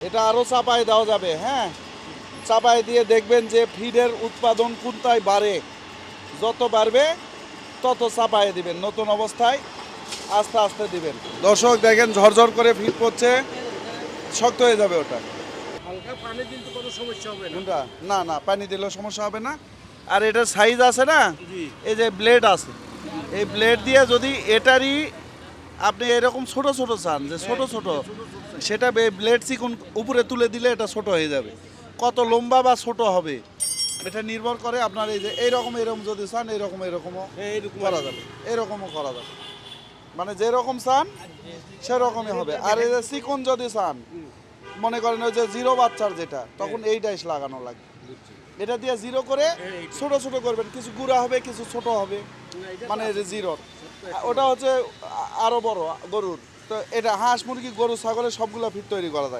এটা আরও চাপায় দেওয়া যাবে হ্যাঁ? চাপায় দিয়ে দেখবেন যে ফিডের উৎপাদন কোনটায় বাড়ে। যত বাড়বে তত চাপায় দিবেন নতুন অবস্থায় আস্তে আস্তে দিবেন। দর্শক দেখেন ঝরঝর করে ফিট করছে শক্ত হয়ে যাবে ওটা। হালকা পানি দিলে কোনো সমস্যা হবে না। না না পানি দিলেও সমস্যা হবে না। আর এটার সাইজ আছে না? জি। এই যে ব্লেড আছে। এই ব্লেড দিয়ে যদি এটারই আপনি এরকম ছোট ছোট চান যে ছোট ছোট সেটা ব্লেড চিকুন উপরে তুলে দিলে এটা ছোট হয়ে যাবে। কত লম্বা বা ছোট হবে এটা নির্ভর করে আপনার এই যে এইরকম এরকম যদি চান এইরকম এরকমও হ্যাঁ এরকম করা যাবে। এরকমও করা যাবে। মানে যেরকম চান সেরকমই হবে। আর এই যে চিকন যদি চান মনে করেন ওই যে জিরো বাচ্চার যেটা তখন এই ডাইস লাগানো লাগবে এটা দিয়ে জিরো করে ছোট ছোট করবেন। কিছু গুঁড়া হবে কিছু ছোট হবে। মানে জিরোর। ওটা হচ্ছে আরও আরও বড় গরুর। তো এটা হাঁস, মুরগি, গরু, ছাগলের সবগুলো ফিট তৈরি করা যায়।